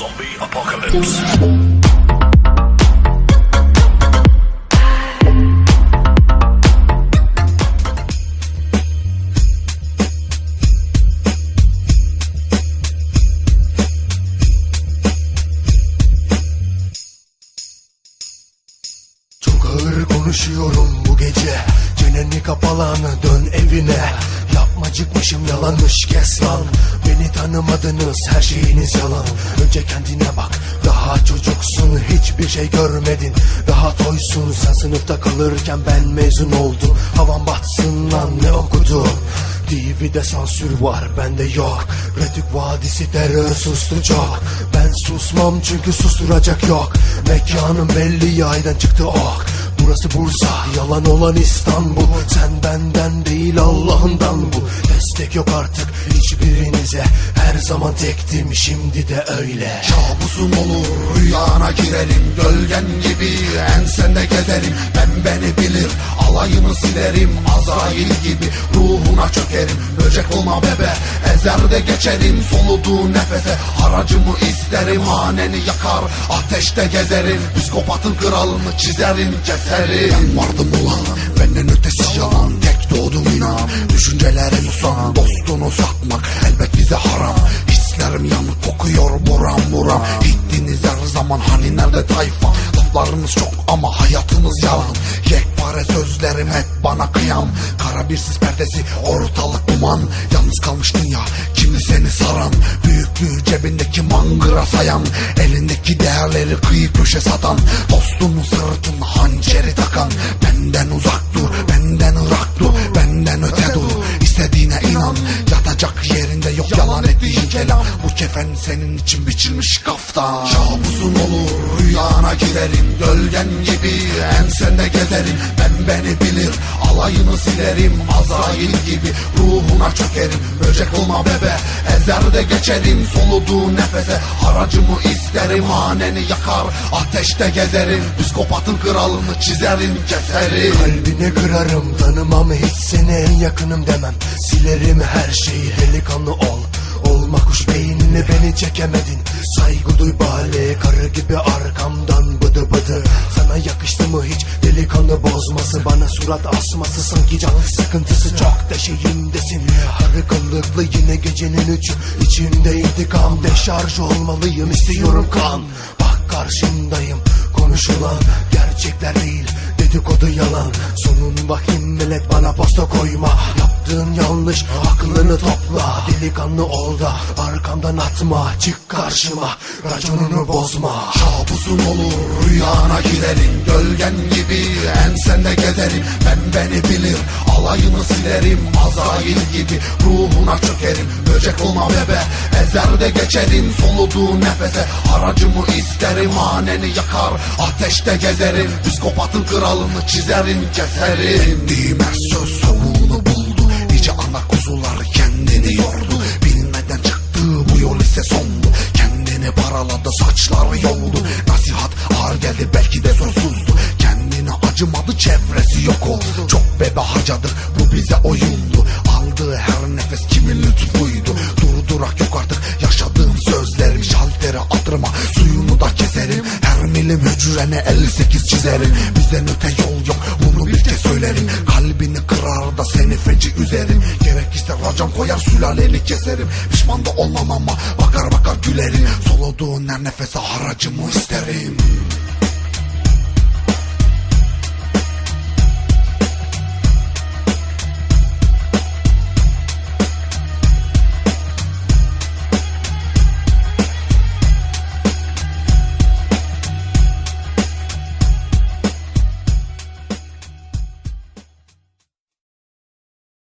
Zombie apocalypse. Çok ağır konuşuyorum bu gece. Çeneni kapalanı dön evine Yapmacıkmışım yalanmış kes lan. Beni tanımadınız her şeyiniz yalan. Önce kendine bak daha çocuksun Hiçbir şey görmedin. Daha toysun Sen sınıfta kalırken ben mezun oldum. Havan batsın lan ne okudun? TV'de sansür var bende yok. Retük vadisi terör sustu çok. Ben susmam çünkü susturacak yok. Mekanım belli yaydan çıktı ok Burası Bursa yalan olan İstanbul. Sen benden değil Allah'ından bu. Destek yok artık hiçbirinize. Her zaman tektim şimdi de öyle. Kabusun olur rüyana girerim. Gölgen gibi ensende gezerim. Ben beni bilir alayını silerim. Azrail gibi ruhuna çökerim Böcek olma bebe. Ezerde geçerim Soluduğu nefese. Haracımı isterim Haneni yakar ateşte gezerim. Psikopatın kralını çizerim keserim. Ben vardım ulan benden ötesi yalan. Tek doğdum inan düşüncelere susan Dostunu satmak elbet bize haram. Hislerim yanık kokuyor buram buram. Gittiniz her zaman hani nerede tayfa? Laflarınız çok bana kıyam. Kara bir sis perdesi ortalık duman. Yalnız kalmış dünya kimi seni saran? Büyüklüğü cebindeki mangıra sayan. Elindeki değerleri kıyı köşe satan. Dostunun sırtına hançeri takan. Benden uzak dur benden ırak dur Benden öte dur. İstediğine inan Yatacak yerinde yok. Yalan ettiğin kelam. Bu kefen senin için biçilmiş kaftan. Kabusun olur rüyana girerim Gölgen gibi ensende gezerim beni bilir. Alayını silerim Azrail gibi. Ruhuna çökerim Böcek olma bebe. Ezerde geçerim Soluduğu nefese. Haracımı isterim Haneni yakar. Ateşte gezerim Psikopatın kralını çizerim keserim. Kalbini kırarım tanımam hiç seni en yakınım demem. Silerim her şeyi delikanlı ol. Olma kuş beynini beni çekemedin. Saygı duy bale karı gibi arkamdan bıdı bıdı. Sana yakıştı mı hiç delikanlı bozması Bana surat asması sanki can sıkıntısı çok deşeğimdesin Arı kıllıklı yine gecenin üçü içimde intikam Deşarj olmalıyım. İstiyorum kan Bak karşındayım. Konuşulan gerçekler değil dedikodu yalan. Sonun vahim millet bana posta koyma Yaptığın yanlış aklını topla. Delikanlı ol da arkamdan atma Çık karşıma. Raconunu bozma Kabusun olur. Rüyana girerim Gölgen gibi ensende gezerim. Ben beni bilir alayını silerim. Azrail gibi ruhuna çökerim. Böcek olma bebe ezerde geçerim. Soluduğu nefese haracımı isterim. Haneni yakar ateşte gezerim. Psikopatın kralını çizerim keserim. Ettiğim her söz kuzular kendini yordu. Bilmeden çıktığı bu yol ise sondu. Kendini paraladı saçları yoldu. Nasihat ağır geldi belki de sonsuzdu. Kendine acımadı çevresi yok oldu. Çok bebe harcadık bu bize oyundu. Aldığı her nefes kimin lütfuydu Durdurak yok artık yaşadığım sözlerim. Şaltere atırma suyunu da keserim. Her milim hücrene 58 çizerim. Bizden öte yol yok Gerekirse racon koyar sülaleni keserim. Pişman da olmam ama bakar bakar gülerim. Soluduğun her nefese haracımı isterim